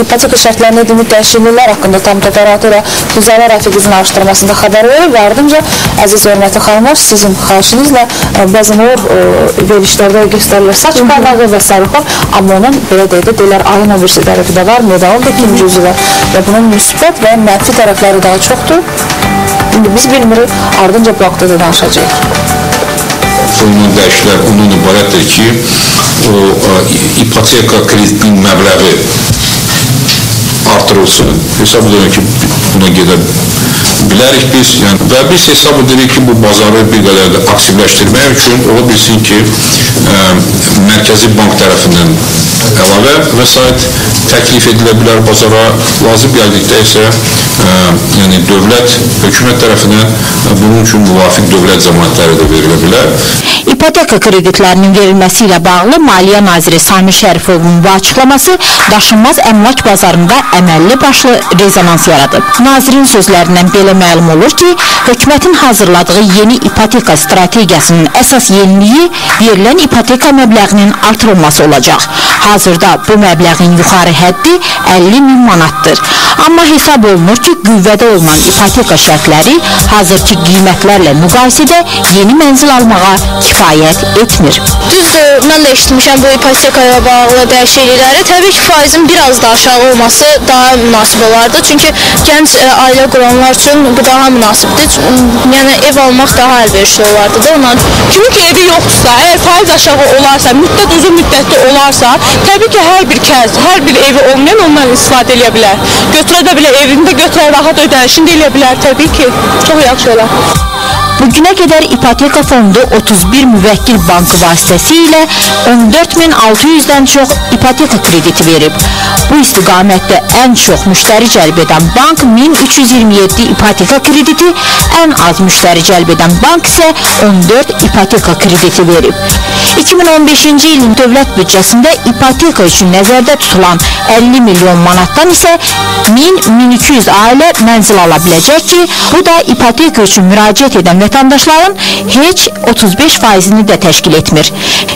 ipoteka şərtlərində edilmiş dəyişikliklər haqqında tam təfərrüatı ilə Füzələ Rəfiqizin araşdırmasında xəbər verir və ardınca əziz hörmətli xanımlar sizin xahişinizlə bəzən o verilişlərdə göstərilir saç barmağı və sarıqlar, amma onun belə deyək də deyirlər ayın o birisi tərəfi də var, medalın da ikinci yüzü var və bunun müsbət və mənfi tərəfləri daha çoxdur. İndi biz bilmirik, ardınca haqda da danışacağıq. Olunan dəyişikliklər ondan ibarətdir ki, o ipoteka kreditinin məbləği artırılsın. Hesab edirəm ki, buna gedə bilərik biz. Yəni, və biz hesab edirik ki, bu bazarı bir qədər də aktivləşdirmək üçün ola bilsin ki, ə, Mərkəzi Bank tərəfindən əlavə vəsait təklif edilə bilər bazara. Lazım gəldikdə isə ə, yəni dövlət, hökumət tərəfindən bunun üçün müvafiq dövlət zəmanətləri də verilə bilər. İpoteka kreditlərinin verilməsi ilə bağlı Maliyyə naziri Samir Şərifovun bu açıqlaması daşınmaz əmlak bazarında əməlli başlı rezonans yaradıb. Nazirin sözlərindən belə məlum olur ki, hökumətin hazırladığı yeni ipoteka strategiyasının əsas yeniliyi verilən ipoteka məbləğinin artırılması olacaq. Hazırda bu məbləğin yuxarı həddi 50 min manatdır. Amma hesab olunur ki, qüvvədə olunan ipoteka şərtləri hazırki qiymətlərlə müqayisədə yeni mənzil almağa kifayət etmir. Düzdür, mən də eşitmişəm bu ipotekaya bağlı dəyişiklikləri. Təbii ki, faizin biraz da aşağı olması daha münasib olardı. Çünki gənc ə, ailə quranlar üçün bu daha münasibdir. Yəni ev almaq daha əlverişli olardı da ondan. Kimin ki evi yoxdursa, əgər faiz aşağı olarsa, müddət uzun müddətli olarsa, təbii ki, hər bir kəs, hər bir evi olmayan ondan istifadə edə bilər. Götürə də bilər, evində götürə rahat ödənişini də edə bilər, təbii ki, çox yaxşı olar. Bugünə qədər ipoteka fondu 31 müvəkkil bankı vasitəsilə 14600-dən çox ipoteka krediti verib. Bu istiqamətdə ən çox müştəri cəlb edən bank 1327 ipoteka krediti, ən az müştəri cəlb edən bank isə 14 ipoteka krediti verib. 2015-ci ilin dövlət büdcəsində ipoteka üçün nəzərdə tutulan 50 milyon manatdan isə 1000-1200 ailə mənzil ala biləcək ki, bu da ipoteka üçün müraciət edən vətəndaşların heç 35 faizini də təşkil etmir.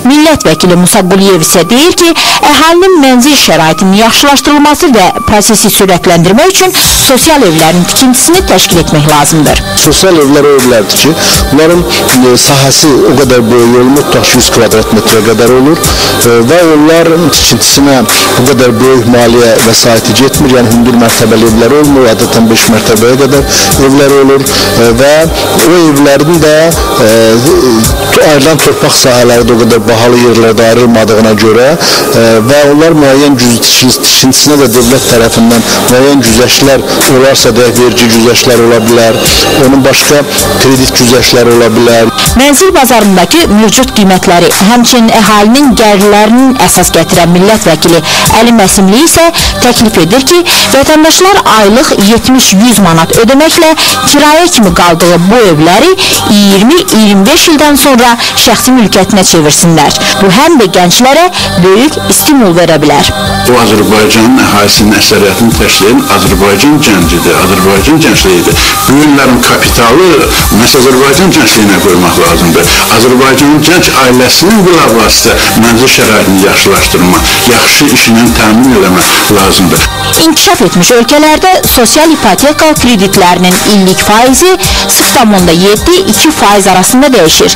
Millət vəkili Musa Quliyev isə deyir ki, əhalinin mənzil şəraitinin yaxşılaşdırılması və prosesi sürətləndirmək üçün sosial evlərin tikintisini təşkil etmək lazımdır. Sosial evlər o evlərdir ki, bunların e, sahəsi o qədər böyük olmur, tutaq ki, 100 kvadrat metrə qədər olur e, və onlar tikintisinə bu qədər böyük maliyyə vəsaiti getmir, yəni hündür mərtəbəli evlər olmur, adətən 5 mərtəbəyə qədər evlər olur e, və o evlərin də e, ayrılan torpaq sahələri də o qədər bahalı yerlərdə ayrılmadığına görə e, və onlar müəyyən tikintisinə də dövlət tərəfindən müəyyən güzəştlər olarsa da vergi güzəştlər ola bilər, onun başqa kredit güzəştləri ola bilər. Mənzil bazarındakı mövcud qiymətləri, həmçinin əhalinin gəlirlərinin əsas gətirən millət vəkili Əli Məsimli isə təklif edir ki, vətəndaşlar aylıq 70-100 manat ödəməklə kirayə kimi qaldığı bu evləri 20-25 ildən sonra şəxsi mülkiyyətinə çevirsinlər. Bu həm də gənclərə böyük stimul verə bilər. Bu Azərbaycanın əhalisinin əksəriyyətini təşkil edən Azərbaycan gəncidir, Azərbaycan gəncliyidir. Bu günlərin kapitalı məhz Azərbaycan gəncliyinə qoymaq lazımdır. Azərbaycanın gənc ailəsinin bilavasitə mənzil şəraitini yaxşılaşdırmaq, yaxşı işlə təmin eləmək lazımdır. İnkişaf etmiş ölkələrdə sosial ipoteka kreditlərinin illik faizi 0,7-2 faiz arasında dəyişir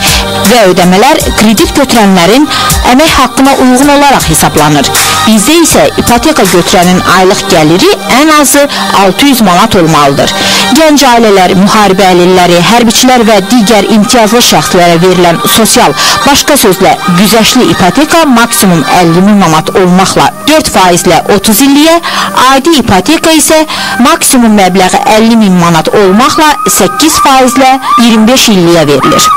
və ödəmələr kredit götürənlərin əmək haqqına uyğun olaraq hesablanır. Bizdə isə ipoteka götürənin aylıq gəliri ən azı 600 manat olmalıdır. Gənc ailələr, müharibə əlilləri, hərbiçilər və digər imtiyazlı şəxslərə verilən sosial, başqa sözlə güzəşli ipoteka maksimum 50 min manat olmaqla 4 faizlə 30 illiyə, adi ipoteka isə maksimum məbləği 50 min manat olmaqla 8 faizlə 25 illiyə verilir. Dios.